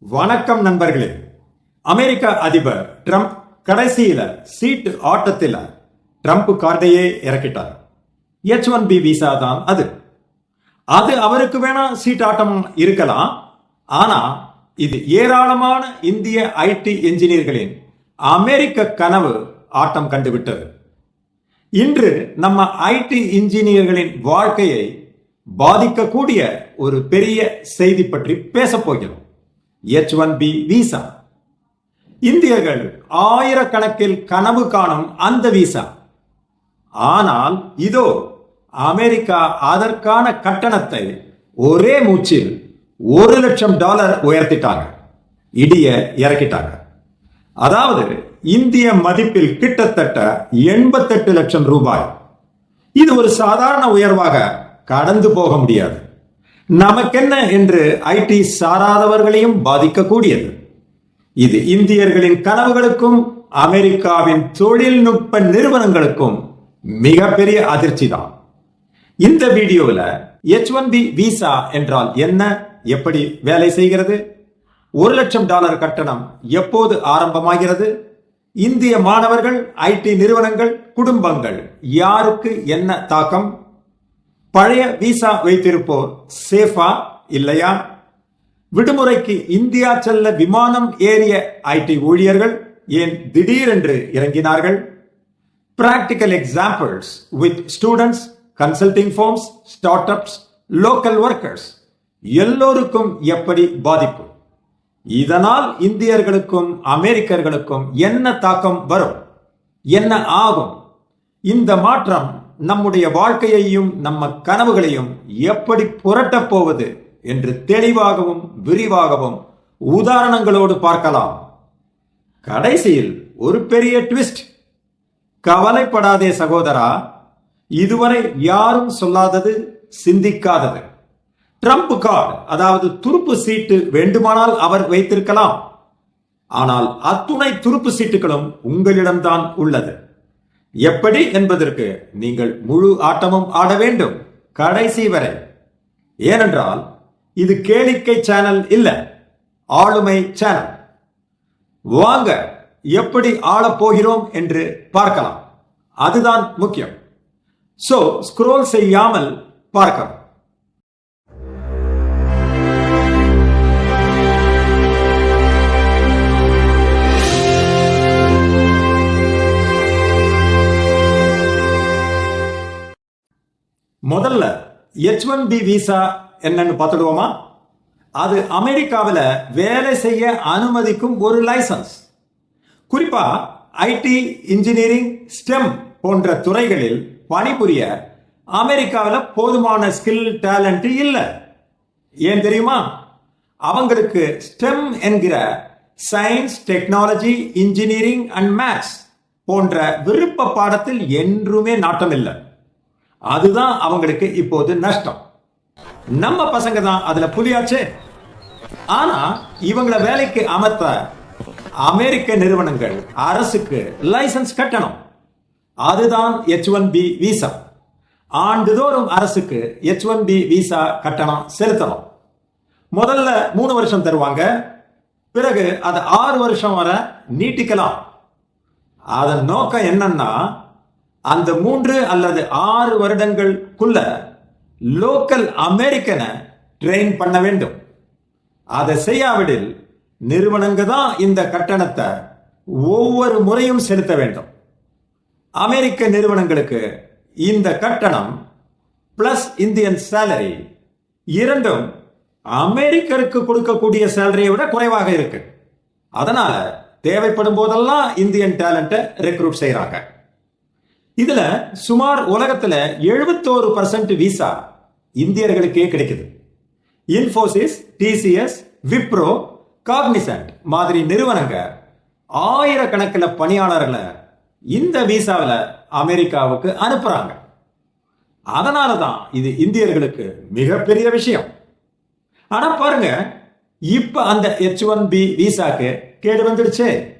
வணக்கம் நண்பர்களே. அமெரிக்க அதிபர் ட்ரம்ப் கடைசியில சீட்டு ஆட்டத்தில் ட்ரம்ப் கார்டையே இறக்கிட்டார். எச் ஒன் பி விசா தான் அது. அது அவருக்கு வேணா சீட் ஆட்டம் இருக்கலாம். ஆனா இது ஏராளமான இந்திய ஐடி என்ஜினியர்களின் அமெரிக்க கனவு ஆட்டம் கண்டுவிட்டது. இன்று நம்ம ஐடி இன்ஜினியர்களின் வாழ்க்கையை பாதிக்கக்கூடிய ஒரு பெரிய செய்தி பற்றி பேசப் போகிறோம். எச் ஒன் பி விசா இந்தியர்கள் ஆயிரக்கணக்கில் கனவு காணும் அந்த விசா ஆனால் இதோ அமெரிக்கா அதற்கான கட்டணத்தை ஒரே மூச்சில் ஒரு லட்சம் டாலர் உயர்த்திட்டாங்க. இடிய இறக்கிட்டாங்க. அதாவது இந்திய மதிப்பில் கிட்டத்தட்ட எண்பத்தெட்டு லட்சம் ரூபாய். இது ஒரு சாதாரண உயர்வாக கடந்து போக முடியாது. நமக்கென்ன என்று ஐடி சாராதவர்களையும் பாதிக்கக்கூடியது. இது இந்தியர்களின் கனவுகளுக்கும் அமெரிக்காவின் தொழில்நுட்ப நிறுவனங்களுக்கும் மிகப்பெரிய அதிர்ச்சி தான் இந்த வீடியோவில் எச் ஒன் பி விசா என்றால் என்ன? எப்படி வேலை செய்கிறது? ஒரு லட்சம் டாலர் கட்டணம் எப்போது ஆரம்பமாகிறது? இந்திய மாணவர்கள் ஐடி நிறுவனங்கள் குடும்பங்கள் யாருக்கு என்ன தாக்கம்? பழைய விசா வைத்திருப்போர் சேஃபா இல்லையா? விடுமுறைக்கு இந்தியா செல்ல விமானம் ஏறிய ஐடி ஊழியர்கள் ஏன் திடீரென்று இறங்கினார்கள்? Practical examples with students consulting firms start ups local workers எல்லோருக்கும் எப்படி பாதிப்பு? இதனால் இந்தியர்களுக்கும் அமெரிக்கர்களுக்கும் என்ன தாக்கம் வரும்? என்ன ஆகும்? இந்த மாற்றம் நம்முடைய வாழ்க்கையையும் நம்ம கனவுகளையும் எப்படி புரட்டப் போவது என்று தெளிவாகவும் விரிவாகவும் உதாரணங்களோடு பார்க்கலாம். கடைசியில் ஒரு பெரிய ட்விஸ்ட் கவலைப்படாதே சகோதரா இதுவரை யாரும் சொல்லாதது சிந்திக்காதது. ட்ரம்ப் கார்டு அதாவது துருப்பு சீட்டு வேண்டுமானால் அவர் வைத்திருக்கலாம். ஆனால் அத்துணை துருப்பு சீட்டுகளும் உங்களிடம்தான் உள்ளது. எப்படி என்பதற்கு நீங்கள் முழு ஆட்டமும் ஆட வேண்டும் கடைசி வரை. ஏனென்றால் இது கேளிக்கை சேனல் இல்ல ஆளுமை சேனல். வாங்க எப்படி ஆளப் போகிறோம் என்று பார்க்கலாம். அதுதான் முக்கியம். சோ ஸ்க்ரோல் செய்யாமல் பார்க்கலாம் எச் ஒன் பி விசா என்னன்னு பார்த்துடுவோமா? அது அமெரிக்காவில் வேலை செய்ய அனுமதிக்கும் ஒரு லைசன்ஸ் குறிப்பா ஐடி இன்ஜினியரிங் ஸ்டெம் போன்ற துறைகளில் பணிபுரிய அமெரிக்காவில் போதுமான ஸ்கில் டேலண்ட் இல்லை. ஏன் தெரியுமா? அவங்களுக்கு ஸ்டெம் என்கிற science technology engineering and maths போன்ற விருப்ப பாடத்தில் என்றுமே நாட்டம் இல்லை அதுதான் அவங்களுக்கு இப்போது நஷ்டம். நம்ம பசங்க தான் அதுல புலியாச்சே. ஆனா இவங்களை வேலைக்கு அமர்த்த அமெரிக்க நிறுவனங்கள் அரசுக்கு லைசன்ஸ் கட்டணும். அதுதான் எச் ஒன் பி விசா ஆண்டுதோறும் அரசுக்கு எச் ஒன் பி விசா கட்டணம் செலுத்தணும். முதல்ல மூணு வருஷம் தருவாங்க. பிறகு அது ஆறு வருஷம் வரை நீட்டிக்கலாம். அதன் நோக்கம் என்னன்னா அந்த மூன்று அல்லது ஆறு வருடங்களுக்குள்ள லோக்கல் அமெரிக்கனை ட்ரெயின் பண்ண வேண்டும். அதை செய்யாவிடில் நிறுவனங்க தான் இந்த கட்டணத்தை ஒவ்வொரு முறையும் செலுத்த வேண்டும். அமெரிக்க நிறுவனங்களுக்கு இந்த கட்டணம் பிளஸ் இந்தியன் சேலரி இரண்டும் அமெரிக்கருக்கு கொடுக்கக்கூடிய சேலரியை விட குறைவாக இருக்கு. அதனால தேவைப்படும் போதெல்லாம் இந்தியன் டேலண்ட்டை ரெக்ரூட் செய்கிறாங்க இதுல சுமார் உலகத்துல எழுபத்தோரு பர்சன்ட் விசா இந்தியர்களுக்கே கிடைக்குது. இன்ஃபோசிஸ் டிசிஎஸ் விப்ரோ காக்னிசன்ட் மாதிரி நிறுவனங்க ஆயிரக்கணக்கில் பணியாளர்களை இந்த விசாவில் அமெரிக்காவுக்கு அனுப்புறாங்க. அதனால தான் இது இந்தியர்களுக்கு மிகப்பெரிய விஷயம். ஆனா பாருங்க இப்ப அந்த எச் ஒன் பி விசாக்கு கேடு வந்துடுச்சே.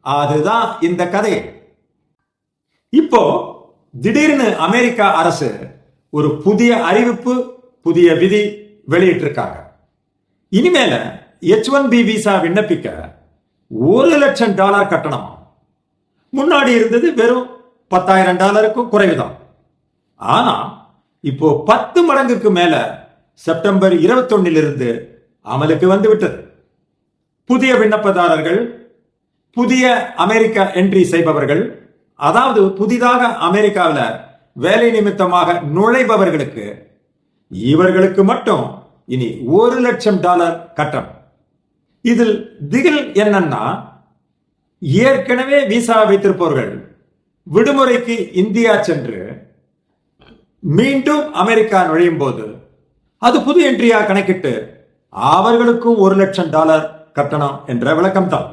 அதுதான் இந்த கதை. இப்போ திடீர்னு அமெரிக்கா அரசு ஒரு புதிய அறிவிப்பு புதிய விதி வெளியிட்டிருக்காங்க. இனிமேல எச் ஒன் பி விசா விண்ணப்பிக்க ஒரு லட்சம் டாலர் கட்டணமா. முன்னாடி இருந்தது வெறும் பத்தாயிரம் டாலருக்கும் குறைவுதான். ஆனா இப்போ பத்து மடங்குக்கு மேல செப்டம்பர் 21 இருந்து அமலுக்கு வந்து விட்டது புதிய விண்ணப்பதாரர்கள் புதிய அமெரிக்கா என்ட்ரி செய்பவர்கள் அதாவது புதிதாக அமெரிக்காவில் வேலை நிமித்தமாக நுழைபவர்களுக்கு இவர்களுக்கு மட்டும் இனி ஒரு லட்சம் டாலர் கட்டணம். இதில் திகில் என்னன்னா ஏற்கனவே விசா வைத்திருப்பவர்கள் விடுமுறைக்கு இந்தியா சென்று மீண்டும் அமெரிக்கா நுழையும் போது அது புது என்ட்ரியா கணக்கிட்டு அவர்களுக்கும் ஒரு லட்சம் டாலர் கட்டணம் என்ற விளக்கம் தான்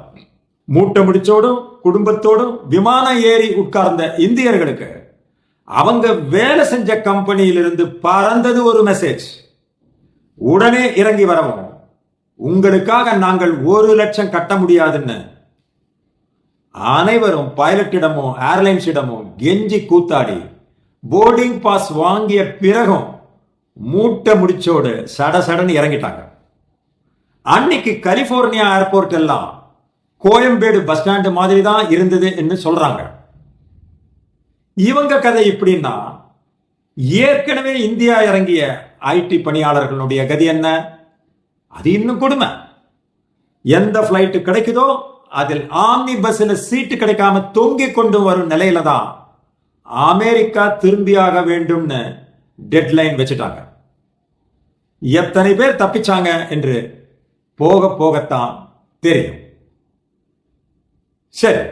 மூட்டை முடிச்சோடும் குடும்பத்தோடும் விமானம் ஏறி உட்கார்ந்த இந்தியர்களுக்கு அவங்க வேலை செஞ்ச கம்பெனியிலிருந்து பறந்தது ஒரு மெசேஜ் உடனே இறங்கி வரவும் உங்களுக்காக நாங்கள் ஒரு லட்சம் கட்ட முடியாதுன்னு. அனைவரும் பைலட்டிடமும் ஏர்லைன்ஸிடமும் கெஞ்சி கூத்தாடி போர்டிங் பாஸ் வாங்கிய பிறகும் மூட்டை முடிச்சோடு சட சடன்னு இறங்கிட்டாங்க. அன்னைக்கு கலிபோர்னியா ஏர்போர்ட் எல்லாம் கோயம்பேடு பஸ் ஸ்டாண்டு மாதிரி தான் இருந்தது என்று சொல்றாங்க. இவங்க கதை இப்படின்னா ஏற்கனவே இந்தியா இறங்கிய ஐடி பணியாளர்களுடைய கதி என்ன? அது இன்னும் கொடுமை. எந்த ஃப்ளைட்டு கிடைக்குதோ அதில் ஆம்னி பஸ்ல சீட்டு கிடைக்காம தொங்கிக் கொண்டு வரும் நிலையில தான் அமெரிக்கா திரும்பியாக வேண்டும்னு டெட்லைன் வச்சுட்டாங்க. எத்தனை பேர் தப்பிச்சாங்க என்று போக போகத்தான் தெரியும். சரி.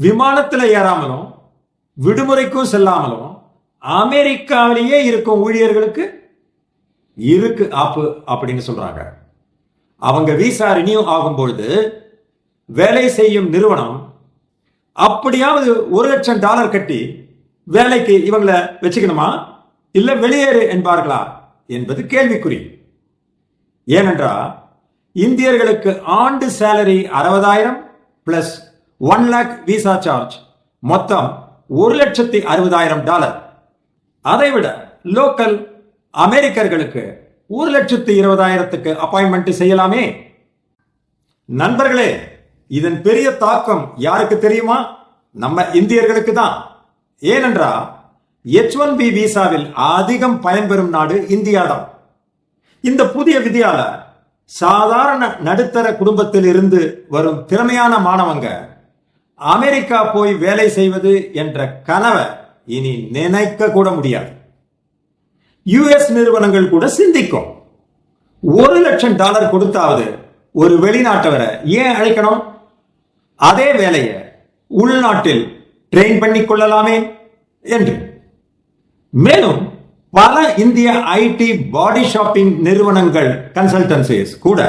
விமானத்துல ஏறாமலும் விடுமுறைக்கும் செல்லாமலும் அமெரிக்காவிலேயே இருக்கும் ஊழியர்களுக்கு இருக்கு ஆப்பு அப்படின்னு சொல்றாங்க. அவங்க விசா ரினியூ ஆகும்பொழுது வேலை செய்யும் நிறுவனம் அப்படியாவது ஒரு லட்சம் டாலர் கட்டி வேலைக்கு இவங்களை வச்சுக்கணுமா? இல்ல வெளியேறு என்பார்களா? என்பது கேள்விக்குறி. ஏனென்றால் இந்தியர்களுக்கு ஆண்டு சேலரி அறுபதாயிரம் plus one lakh visa charge மொத்தம் ஒரு லட்சத்தி அறுபதாயிரம் டாலர். அதைவிட லோக்கல் அமெரிக்கர்களுக்கு ஒரு லட்சத்து இருபதாயிரத்துக்கு அப்பாயின்மெண்ட் செய்யலாமே? நண்பர்களே இதன் பெரிய தாக்கம் யாருக்கு தெரியுமா? நம்ம இந்தியர்களுக்கு தான். ஏனென்றா எச் ஒன் பி விசாவில் அதிகம் பயன்பெறும் நாடு இந்தியா தான். இந்த புதிய விதியால சாதாரண நடுத்தர குடும்பத்தில் இருந்து வரும் திறமையான மாணவங்க அமெரிக்கா போய் வேலை செய்வது என்ற கனவை இனி நினைக்க கூட முடியாது. யுஎஸ் நிறுவனங்கள் கூட சிந்திக்கும். ஒரு லட்சம் டாலர் கொடுத்தாவது ஒரு வெளிநாட்டவரை ஏன் அழைக்கணும்? அதே வேலையை உள்நாட்டில் ட்ரெயின் பண்ணி கொள்ளலாமே என்று. மேலும் பல இந்திய ஐடி பாடி ஷாப்பிங் நிறுவனங்கள் கன்சல்டன்சிஸ் கூட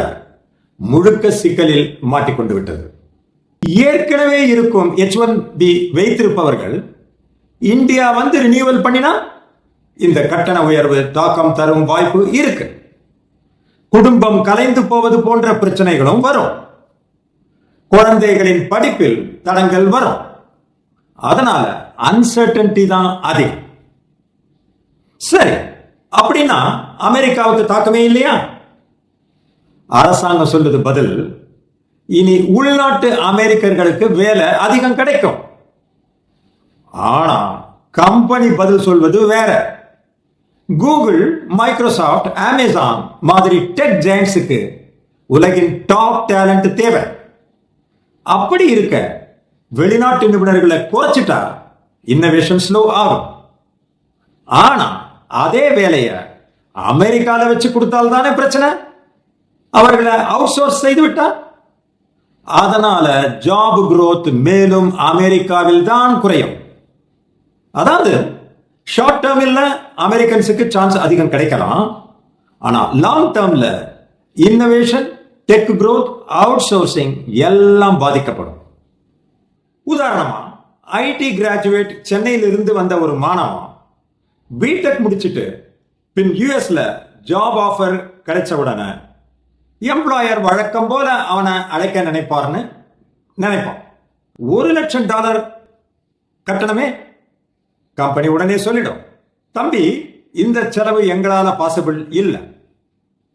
முழுக்க சிக்கலில் மாட்டிக்கொண்டு விட்டது. ஏற்கனவே இருக்கும் எச் ஒன் பி வைத்திருப்பவர்கள் இந்தியா வந்து ரினியூவல் பண்ணினா இந்த கட்டண உயர்வு தாக்கம் தரும் வாய்ப்பு இருக்கு. குடும்பம் கலைந்து போவது போன்ற பிரச்சனைகளும் வரும். குழந்தைகளின் படிப்பில் தடங்கள் வரும். அதனால அன்சர்டன்டி தான் அதிகம். சரி அப்படின்னா அமெரிக்காவுக்கு தாக்கமே இல்லையா? அரசாங்கம் சொல்லுது பதில் இனி உள்நாட்டு அமெரிக்கர்களுக்கு வேலை அதிகம் கிடைக்கும். ஆனா கம்பெனி பதில் சொல்வது வேற. கூகுள் மைக்ரோசாஃப்ட் அமேசான் மாதிரி டெக் ஜெயின்ஸுக்கு உலகின் டாப் டேலண்ட் தேவை. அப்படி இருக்க வெளிநாட்டு நிபுணர்களை குறைச்சிட்டா இன்னோவேஷன் ஸ்லோ ஆகும். ஆனா அதே வேலையை அமெரிக்கால வச்சு கொடுத்தால்தானே பிரச்சனை? அவர்களை அவுட் சோர்ஸ் செய்து விட்டா? அதனால ஜாப் குரோத் மேலும் அமெரிக்காவில் தான் குறையும். அதாவது ஷார்ட் டேர்மில் அமெரிக்கன்ஸுக்கு சான்ஸ் அதிகம் கிடைக்கலாம். ஆனால் லாங் டேர்மில் innovation tech growth outsourcing எல்லாம் பாதிக்கப்படும். உதாரணமா ஐடி கிராஜுவேட் சென்னையிலிருந்து வந்த ஒரு மாணவன் பிடெக் முடிச்சிட்டு பின் யூஎஸ்ல ஜாப் ஆஃபர் கிடைச்ச உடனே எம்ப்ளாயர் வழக்கம் போல அவனை அழைக்க நினைப்பார்னு நினைப்பான் ஒரு லட்சம் டாலர் கட்டணமே கம்பெனி உடனே சொல்லிடும். தம்பி இந்த செலவு எங்களால பாசிபிள் இல்லை.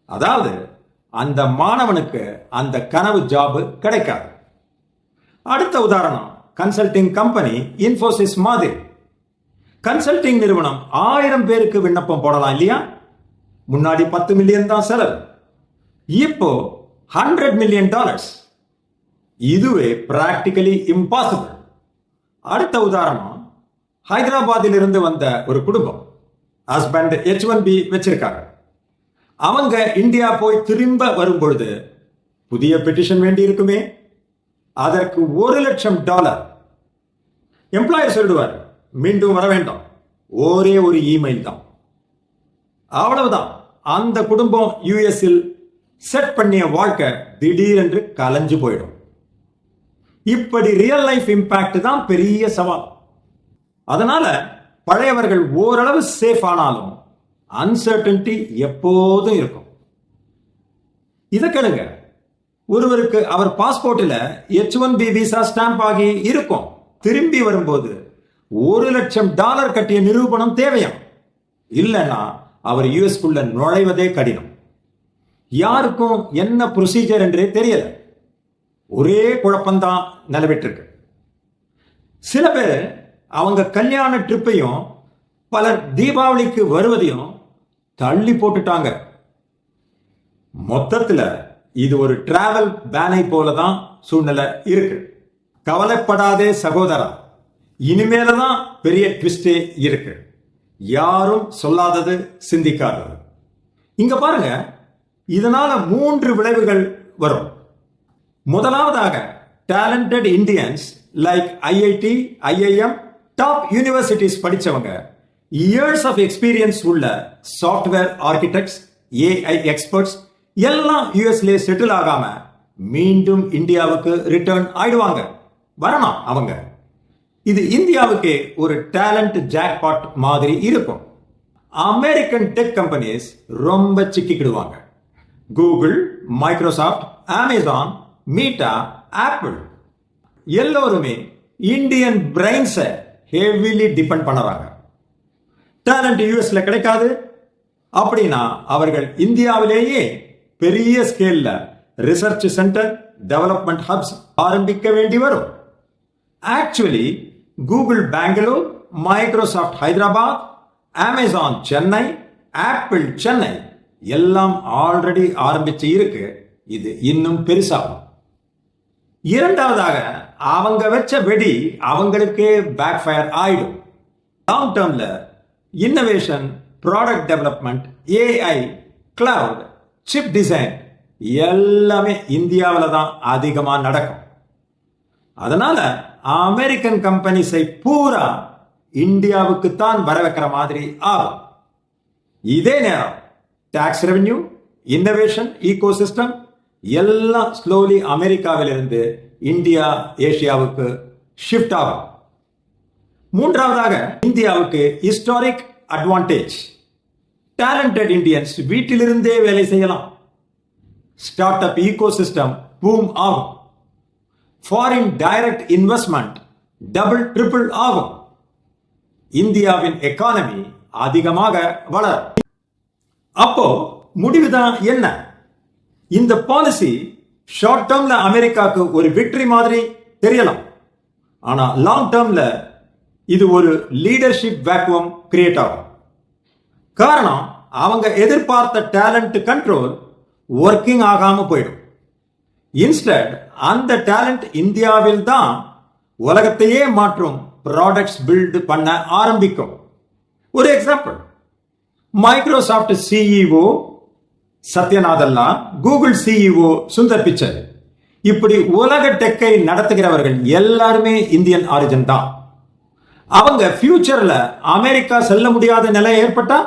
அதாவது அந்த மாணவனுக்கு அந்த கனவு ஜாப் கிடைக்காது. அடுத்த உதாரணம் கன்சல்டிங் கம்பெனி இன்ஃபோசிஸ் மாதிரி. கன்சல்டிங் நிறுவனம் ஆயிரம் பேருக்கு விண்ணப்பம் போடலாம் இல்லையா? முன்னாடி பத்து மில்லியன் தான் செலவு. இப்போ ஹண்ட்ரட் மில்லியன் டாலர்ஸ் இதுவே பிராக்டிக்கலி இம்பாசிபிள் அடுத்த உதாரணம் ஹைதராபாத்தில் இருந்து வந்த ஒரு குடும்பம் ஹஸ்பண்ட் எச் ஒன் பி வச்சிருக்காங்க. அவங்க இந்தியா போய் திரும்ப வரும் பொழுது புதிய பெட்டிஷன் வேண்டி இருக்குமே? அதற்கு ஒரு லட்சம் டாலர் எம்ப்ளாயர் சொல்லுவார் மீண்டும் வர வேண்டாம். ஒரே ஒரு இமெயில் தான். அவ்வளவுதான். அந்த குடும்பம் யுஎஸ்இல் செட் பண்ணிய வாழ்க்கை திடீரென்று கலைஞ்சு போயிடும். இப்படி ரியல் லைஃப் இம்பேக்ட் தான் பெரிய சவால். அதனால பழையவர்கள் ஓரளவு சேஃப் ஆனாலும் அன்சர்டன்டி எப்போதும் இருக்கும். இதை கேளுங்க. ஒருவருக்கு அவர் பாஸ்போர்ட்டில் H one B visa stamp ஆகி இருக்கும். திரும்பி வரும்போது ஒரு லட்சம் டாலர் கட்டிய நிரூபணம் தேவையாம். இல்லைன்னா அவர் யூஎஸ்குள்ள நுழைவதே கடினம். யாருக்கும் என்ன ப்ரொசீஜர் என்றே தெரியல. ஒரே குழப்பம்தான் நிலவிட்டிருக்கு. சில பேர் அவங்க கல்யாண ட்ரிப்பையும் பலர் தீபாவளிக்கு வருவதையும் தள்ளி போட்டுட்டாங்க. மொத்தத்தில் இது ஒரு டிராவல் பேனை போல தான் சூழ்நிலை இருக்கு. கவலைப்படாதே சகோதரா. இனிமேல தான் பெரிய ட்விஸ்டே இருக்கு. யாரும் சொல்லாதது சிந்திக்காதது. இங்க பாருங்க இதனால மூன்று விளைவுகள் வரும். முதலாவதாக talented Indians like IIT IIM top universities படித்தவங்க இயர்ஸ் ஆஃப் எக்ஸ்பீரியன்ஸ் உள்ள சாஃப்ட்வேர் ஆர்கிடெக்ட்ஸ் ஏஐ எக்ஸ்பர்ட்ஸ் எல்லாம் யூஎஸ்லே செட்டில் ஆகாம மீண்டும் இந்தியாவுக்கு ரிட்டர்ன் ஆயிடுவாங்க. வரணும் அவங்க. இது இந்தியாவுக்கு ஒரு டேலண்ட் ஜாக்பாட் மாதிரி இருக்கும். அமெரிக்கன் டெக் கம்பெனிஸ் ரொம்ப சிக்கிக்கிடுவாங்க. Google Microsoft Amazon Meta Apple எல்லோருமே இந்தியன் பிரெயின்ஸை ஹெவிலி டிபெண்ட் பண்ணுறாங்க. டேலண்ட் யூஎஸ்ல கிடைக்காது. அப்படின்னா அவர்கள் இந்தியாவிலேயே பெரிய ஸ்கேல்ல ரிசர்ச் சென்டர் டெவலப்மெண்ட் ஹப்ஸ் ஆரம்பிக்க வேண்டி வரும். Actually Google Bangalore Microsoft Hyderabad Amazon Chennai Apple Chennai எல்லாம் ஆல்ரெடி ஆரம்பிச்சு இருக்கு. இது இன்னும் பெருசாகும். இரண்டாவதாக அவங்க வச்ச வெடி அவங்களுக்கே பேக் ஃபயர் ஆயிடும் long டேர்ம்ல innovation product development AI cloud chip design எல்லாமே இந்தியாவில் தான் அதிகமாக நடக்கும். அதனால அமெரிக்கன் கம்பெனிஸை பூரா இந்தியாவுக்கு தான் வர வைக்கிற மாதிரி ஆகும். இதே நேரம் tax revenue innovation ecosystem எல்லாம் ஸ்லோலி அமெரிக்காவிலிருந்து இந்தியா ஏசியாவுக்கு ஷிஃப்ட் ஆகும். மூன்றாவதாக இந்தியாவுக்கு ஹிஸ்டாரிக் அட்வான்டேஜ் டேலண்டட் இந்தியன்ஸ் வீட்டிலிருந்தே வேலை செய்யலாம். Startup ecosystem boom ஆகும். Foreign direct investment double triple ஆகும். இந்தியாவின் எக்கானமி அதிகமாக வளரும். அப்போ முடிவுதான் என்ன? இந்த பாலிசி ஷார்ட் டேர்ம்ல அமெரிக்காவுக்கு ஒரு விக்டரி மாதிரி தெரியலாம். ஆனா லாங் டேர்ம்ல இது ஒரு லீடர்ஷிப் வேக்குவம் கிரியேட் ஆகும். காரணம் அவங்க எதிர்பார்த்த டேலண்ட் கண்ட்ரோல் ஒர்க்கிங் ஆகாம போயிடும். இன்ஸ்டட் அந்த டேலண்ட் இந்தியாவில் தான் உலகத்தையே மாற்றும் ப்ராடக்ட்ஸ் பில்டு பண்ண ஆரம்பிக்கும். ஒரு example Microsoft CEO Satya Nadella Google CEO Sundar Pichai இப்படி உலக டெக்கை நடத்துகிறவர்கள் எல்லாருமே இந்தியன் ஆரிஜின் தான். அவங்க ஃபியூச்சர்ல அமெரிக்கா செல்ல முடியாத நிலை ஏற்பட்டா?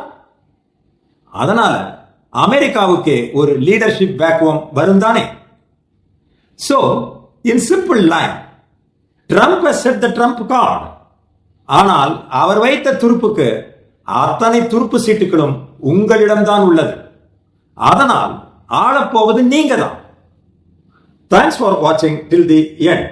அதனால அமெரிக்காவுக்கு ஒரு லீடர்ஷிப் வேக்குவம் வரும் தானே. So in simple line Trump set the trump card ஆனால் அவர் வைத்த துருப்புக்கு அத்தனை துருப்பு சீட்டுகளும் உங்களிடம்தான் உள்ளது. அதனால் ஆளப்போவது நீங்க தான் தேங்க்ஸ் ஃபார் வாட்சிங் டில் தி எண்ட்